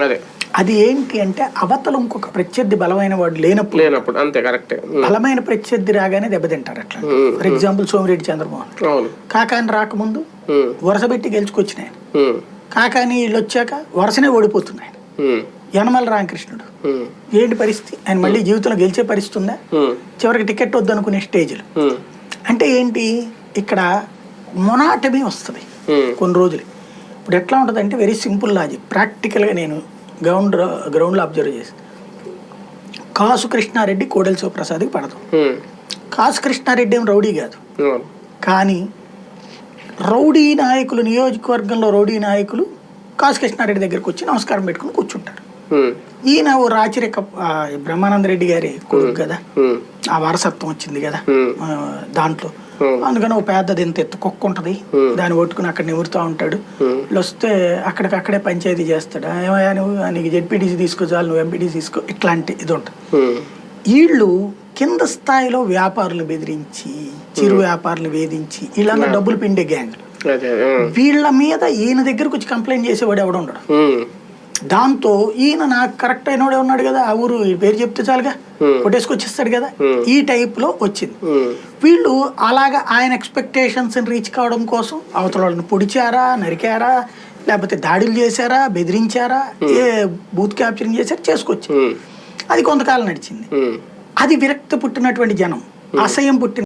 అదే. అది ఏంటి అంటే అవతల ఇంకొక ప్రత్యర్థి బలమైన వాడు లేనప్పుడు లేనప్పుడు అంతే కరెక్టే. బలమైన ప్రత్యర్థి రాగానే దెబ్బతింటారు అట్లా. For example Somireddy Chandramohan. Kakani రాకముందు వరుస పెట్టి గెలుచుకొచ్చినాయి. కాకాని వీళ్ళు వచ్చాక వరుసనే ఓడిపోతున్నాయి. యనమల రామకృష్ణుడు. ఏంటి పరిస్థితి? ఆయన మళ్ళీ జీవితంలో గెలిచే పరిస్థితి ఉందా? చివరికి టికెట్ వద్దనుకునే స్టేజ్లు. అంటే ఏంటి? ఇక్కడ మొనాటమీ వస్తుంది. కొన్ని రోజులు. ఇప్పుడు ఎట్లా ఉంటుంది అంటే వెరీ సింపుల్ లాజిక్ ప్రాక్టికల్గా నేను గ్రౌండ్ గ్రౌండ్లో అబ్జర్వ్ చేసి. కాసు కృష్ణారెడ్డి కోడెల శివప్రసాద్కి పడదు కాసు కృష్ణారెడ్డి ఏం రౌడీ కాదు. కానీ రౌడీ నాయకులు నియోజకవర్గంలో రౌడీ నాయకులు కాసు కృష్ణారెడ్డి దగ్గరికి వచ్చి నమస్కారం పెట్టుకుని కూర్చుంటారు. ఈయన ఓ రాచరిక బ్రహ్మానంద రెడ్డి గారి కొడుకు కదా? ఆ వారసత్వం వచ్చింది కదా? దాంట్లో. అందుకని ఒక పెద్దది ఎంత ఎత్తు కుక్క ఉంటుంది. దాన్ని పట్టుకుని అక్కడ నిమురుతూ ఉంటాడు. వస్తే అక్కడికక్కడే పంచాయతీ చేస్తాడు. ఏమయ్యా నువ్వు? నీకు జెడ్పీటీసీ తీసుకో చాలు నువ్వు ఎంపీటీసీ తీసుకో. ఇట్లాంటి ఇది ఉంటుంది. వీళ్ళు కింద స్థాయిలో వ్యాపారులు బెదిరించి చిరు వ్యాపారులు వేధించి వీళ్ళందరూ డబ్బులు పిండే గ్యాంగ్ వీళ్ళ మీద ఈయన దగ్గరకు వచ్చి కంప్లైంట్ చేసేవాడు ఎవడు ఉండడు. దాంతో ఈయన నాకు కరెక్ట్ అయినోడే ఉన్నాడు కదా ఆ ఊరు పేరు చెప్తే చాలుగా. కొట్టేసుకొచ్చేస్తాడు కదా. ఈ టైప్లో వచ్చింది వీళ్ళు అలాగా ఆయన ఎక్స్పెక్టేషన్స్ రీచ్ కావడం కోసం అవతల వాళ్ళని పొడిచారా నరికారా లేకపోతే దాడులు చేశారా బెదిరించారా ఏ బూత్ క్యాప్చరింగ్ చేశారా చేసుకొచ్చారు. అది కొంతకాలం నడిచింది. అది విరక్తి పుట్టినటువంటి జనం. అసహ్యం పుట్టిన